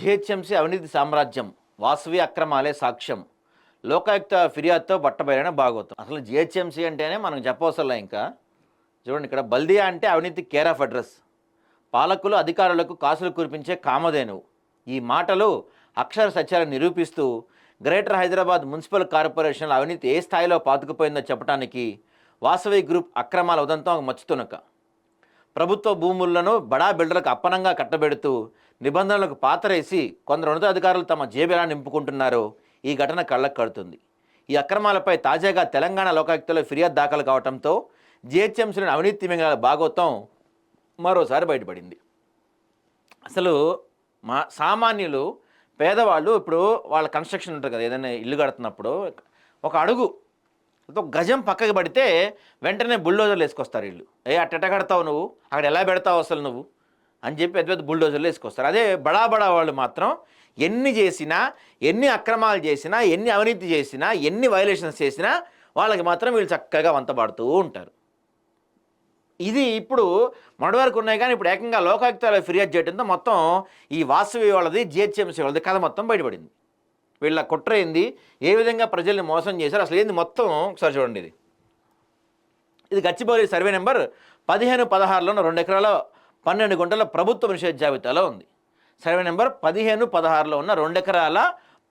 GHMC అవినీతి సామ్రాజ్యం వాసవి అక్రమాలే సాక్ష్యం. లోకాయుక్త ఫిర్యాదుతో బట్టబయలైన భాగవతం అసలు జిహెచ్ఎంసీ అంటేనే మనకు చెప్పవసరంలే ఇంకా? చూడండి ఇక్కడ బల్దియా అంటే అవినీతి కేర్ ఆఫ్ అడ్రస్. పాలకులు అధికారులకు కాసులు కురిపించే కామధేనువు. ఈ మాటలు అక్షర సత్యాలను నిరూపిస్తూ గ్రేటర్ హైదరాబాద్ మున్సిపల్ కార్పొరేషన్ల అవినీతి ఏ స్థాయిలో పాతుకుపోయిందో చెప్పడానికి వాసవి గ్రూప్ అక్రమాల ఉదంతం మచ్చుతునక. ప్రభుత్వ భూములను బడా బిల్డర్లకు అప్పనంగా కట్టబెడుతూ నిబంధనలకు పాతరేసి కొందరు ఉన్నతాధికారులు తమ జేబు ఎలా నింపుకుంటున్నారో. ఈ ఘటన కళ్ళకు కడుతుంది. ఈ అక్రమాలపై తాజాగా తెలంగాణ లోకాయుక్తలో ఫిర్యాదు దాఖలు కావడంతో జిహెచ్ఎంసీలోని అవినీతి మింగళాల భాగోత్వం మరోసారి బయటపడింది. అసలు మా సామాన్యులు పేదవాళ్ళు ఇప్పుడు వాళ్ళ కన్స్ట్రక్షన్ ఉంటుంది కదా ఏదైనా ఇల్లు కడుతున్నప్పుడు ఒక అడుగు ఒక గజం పక్కకి పడితే వెంటనే బుల్డోజర్లు వేసుకొస్తారు ఇల్లు ఏ అట్టెట కడతావు నువ్వు? అక్కడ ఎలా పెడతావు అసలు నువ్వు? అని చెప్పి పెద్ద పెద్ద బుల్డోజర్లు వేసుకొస్తారు. అదే బడా బడా వాళ్ళు మాత్రం ఎన్ని చేసినా ఎన్ని అక్రమాలు చేసినా ఎన్ని అవినీతి చేసినా ఎన్ని వైలేషన్స్ చేసినా వాళ్ళకి మాత్రం వీళ్ళు చక్కగా వంతపడుతూ ఉంటారు. ఇది ఇప్పుడు మొదటి వరకు ఉన్నాయి కానీ ఇప్పుడు ఏకంగా లోకాయుక్తాలు ఫిర్యాదు చేయడంతో మొత్తం ఈ వాసవి వాళ్ళది జిహెచ్ఎంసీ వాళ్ళది కథ మొత్తం బయటపడింది. వీళ్ళ కుట్ర ఏంది? ఏ విధంగా ప్రజల్ని మోసం చేశారు? అసలు ఏంది మొత్తం? ఒకసారి చూడండి ఇది. ఇది గచ్చిబౌలి సర్వే నెంబర్ పదిహేను పదహారులో రెండు ఎకరాల పన్నెండు గుంటల ప్రభుత్వ నిషేధ జాబితాలో ఉంది. సర్వే నెంబర్ పదిహేను పదహారులో ఉన్న రెండు ఎకరాల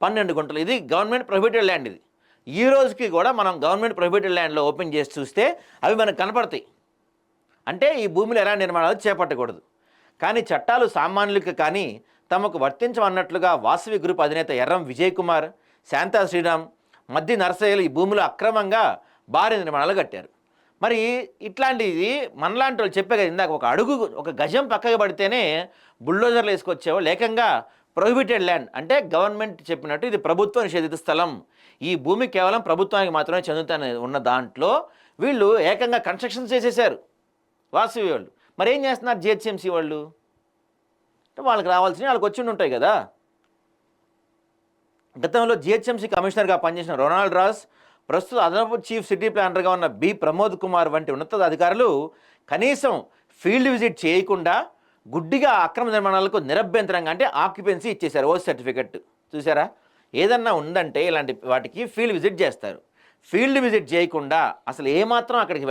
పన్నెండు గుంటలు. ఇది గవర్నమెంట్ ప్రొహిబిటెడ్ ల్యాండ్ ఇది. ఈ రోజుకి కూడా మనం గవర్నమెంట్ ప్రొహిబిటెడ్ ల్యాండ్లో ఓపెన్ చేసి చూస్తే అవి మనకు కనపడతాయి. అంటే ఈ భూమిలో ఎలా నిర్మాణాలు చేపట్టకూడదు. కానీ చట్టాలు సామాన్యులకు కానీ తమకు వర్తించమన్నట్లుగా వాసవి గ్రూప్ అధినేత ఎర్రం విజయ్ కుమార్ శాంతా శ్రీరామ్ మద్ది నరసయ్యలు ఈ భూమిలో అక్రమంగా భారీ నిర్మాణాలు కట్టారు. మరి ఇట్లాంటిది మనలాంటి వాళ్ళు చెప్పే కదా ఇందాక ఒక అడుగు ఒక గజం పక్కకి పడితేనే బుల్డోజర్లు వేసుకొచ్చేవాళ్ళు ఏకంగా ప్రొహిబిటెడ్ ల్యాండ్. అంటే గవర్నమెంట్ చెప్పినట్టు ఇది ప్రభుత్వ నిషేధిత స్థలం. ఈ భూమి కేవలం ప్రభుత్వానికి మాత్రమే చెందుతానే ఉన్న దాంట్లో వీళ్ళు ఏకంగా కన్స్ట్రక్షన్ చేసేసారు వాసవి వాళ్ళు. మరి ఏం చేస్తున్నారు జిహెచ్ఎంసీ వాళ్ళు? అంటే వాళ్ళకి రావాల్సినవి వాళ్ళకి వచ్చి ఉంటాయి కదా. గతంలో జిహెచ్ఎంసీ కమిషనర్గా పనిచేసిన రొనాల్డ్ రాస్ ప్రస్తుత అదనపు చీఫ్ సిటీ ప్లానర్గా ఉన్న బి ప్రమోద్ కుమార్ వంటి ఉన్నత అధికారులు కనీసం ఫీల్డ్ విజిట్ చేయకుండా గుడ్డిగా అక్రమ నిర్మాణాలకు నిరభ్యంతరంగా అంటే ఆక్యుపెన్సీ ఇచ్చేశారు ఓ సర్టిఫికెట్. చూసారా ఏదన్నా ఉందంటే ఇలాంటి వాటికి ఫీల్డ్ విజిట్ చేస్తారు. ఫీల్డ్ విజిట్ చేయకుండా అసలు ఏమాత్రం అక్కడికి